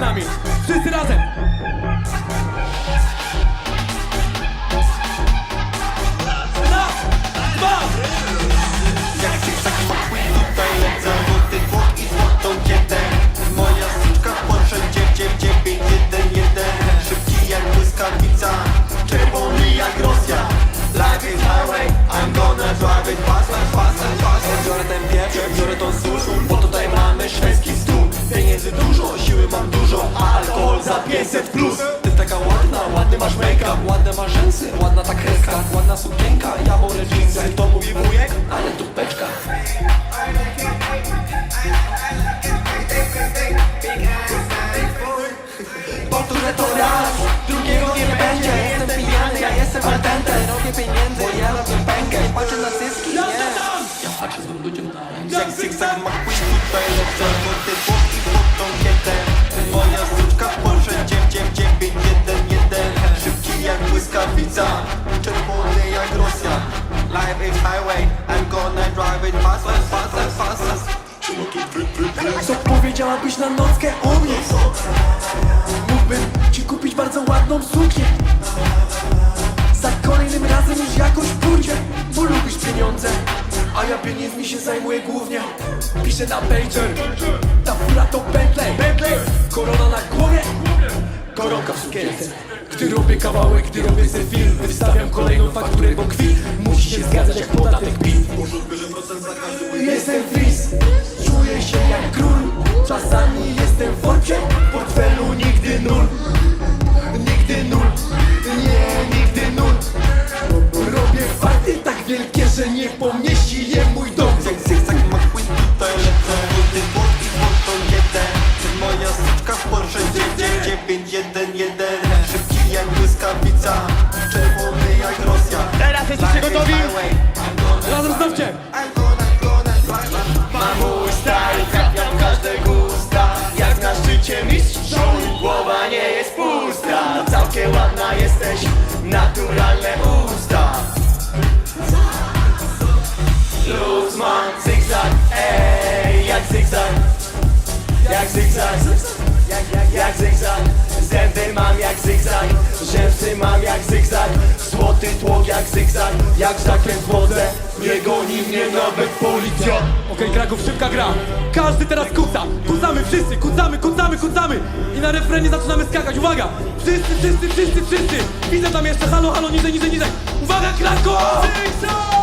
nami. Wszyscy razem. Siły mam dużo alkohol za 500 plus. Ty taka ładna, ładny masz make-up Ładne masz rzęsy, ładna ta kreska Ładna sukienka, ja wolę jeansy To mówi wujek, ale tu beczka Powtórzę to raz, drugiego nie będzie. Jestem pijany, ja jestem atentem Robię pieniędzy, ja robię pękę. Patrzę na zyski, nie. Ja patrzę złym ludziom na ręce. Jak zygzak McQueen tutaj lecę Złoty tłok Co powiedziałabyś na nockę u mnie? Mógłbym ci kupić bardzo ładną suknię. Za kolejnym razem już jakoś pójdzie Bo lubisz pieniądze A ja pieniędzmi się zajmuję głównie. Piszę na pager Ta fura to Bentley. Korona na głowie Koronka w sukience. Gdy robię kawałek, gdy robię se film Wystawiam kolejną fakturę, bo kwit Musi się zgadzać jak podatek PIT. Jestem że nie pomieści je mój dom. Jak zygzak McQueen tutaj lecę Złoty tłok i złotą kietę Moja styczka w Porsche 99911 Szybki jak błyskawica Czerwony jak Rosja. Teraz jesteście gotowi? Razem znowcie! I'm gonna, gonna drive it. Mam mój style, trafiam każde gusta. Jak na szczycie mistrz show Głowa nie jest pusta. Całkiem ładna jesteś, naturalne Jak zygzak, jak, jak, jak Zęby mam jak zygzak, rzęsy mam jak zygzak. Złoty tłok jak zygzak, jak zakręt w wodze. Nie goni mnie nawet policja Okej, Kraków, szybka gra. Każdy teraz kuca. Kucamy wszyscy, kucamy, kucamy, kucamy. I na refrenie zaczynamy skakać, uwaga! Wszyscy, wszyscy, wszyscy, wszyscy. Widzę tam jeszcze, halo, halo, niżej, niżej, niżej. Uwaga, Kraków!